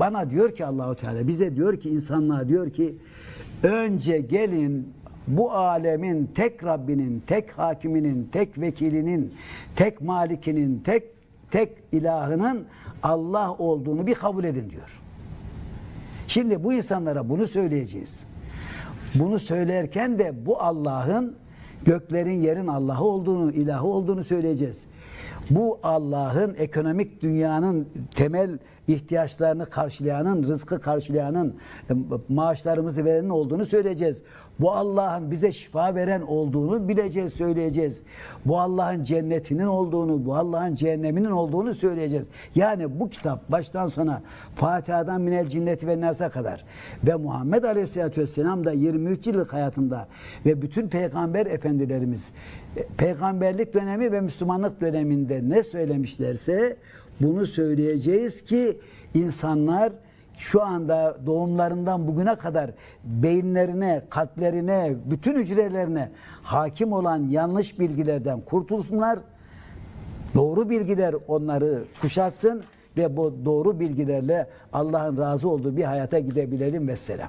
bana diyor ki Allahu Teala bize diyor ki insanlığa diyor ki önce gelin bu alemin tek Rabbinin, tek hakiminin, tek vekilinin, tek malikinin, tek tek ilahının Allah olduğunu bir kabul edin diyor. Şimdi bu insanlara bunu söyleyeceğiz. Bunu söylerken de bu Allah'ın göklerin yerin Allah'ı olduğunu, ilahı olduğunu söyleyeceğiz. Bu Allah'ın ekonomik dünyanın temel ihtiyaçlarını karşılayanın, rızkı karşılayanın, e, maaşlarımızı verenin olduğunu söyleyeceğiz. Bu Allah'ın bize şifa veren olduğunu bileceğiz, söyleyeceğiz. Bu Allah'ın cennetinin olduğunu, bu Allah'ın cehenneminin olduğunu söyleyeceğiz. Yani bu kitap baştan sona Fatiha'dan minel cinneti ve nasa kadar ve Muhammed Aleyhisselatü Vesselam da 23 yıllık hayatında ve bütün peygamber efendilerimiz e, peygamberlik dönemi ve Müslümanlık döneminde ne söylemişlerse bunu söyleyeceğiz ki insanlar şu anda doğumlarından bugüne kadar beyinlerine, kalplerine, bütün hücrelerine hakim olan yanlış bilgilerden kurtulsunlar. Doğru bilgiler onları kuşatsın ve bu doğru bilgilerle Allah'ın razı olduğu bir hayata gidebilelim vesselam.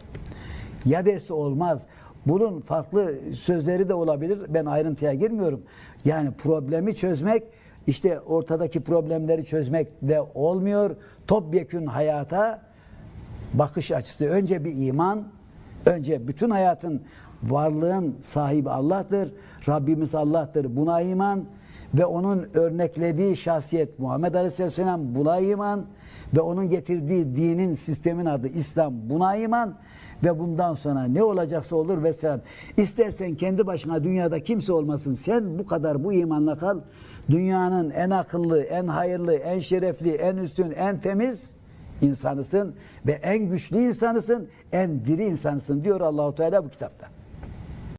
Ya desi olmaz. Bunun farklı sözleri de olabilir. Ben ayrıntıya girmiyorum. Yani problemi çözmek işte ortadaki problemleri çözmekle olmuyor. Topyekün hayata bakış açısı. Önce bir iman, önce bütün hayatın varlığın sahibi Allah'tır. Rabbimiz Allah'tır. Buna iman ve onun örneklediği şahsiyet Muhammed Aleyhisselam buna iman ve onun getirdiği dinin sistemin adı İslam buna iman ve bundan sonra ne olacaksa olur vesselam. İstersen kendi başına dünyada kimse olmasın. Sen bu kadar bu imanla kal. Dünyanın en akıllı, en hayırlı, en şerefli, en üstün, en temiz insanısın ve en güçlü insanısın, en diri insanısın diyor Allahu Teala bu kitapta.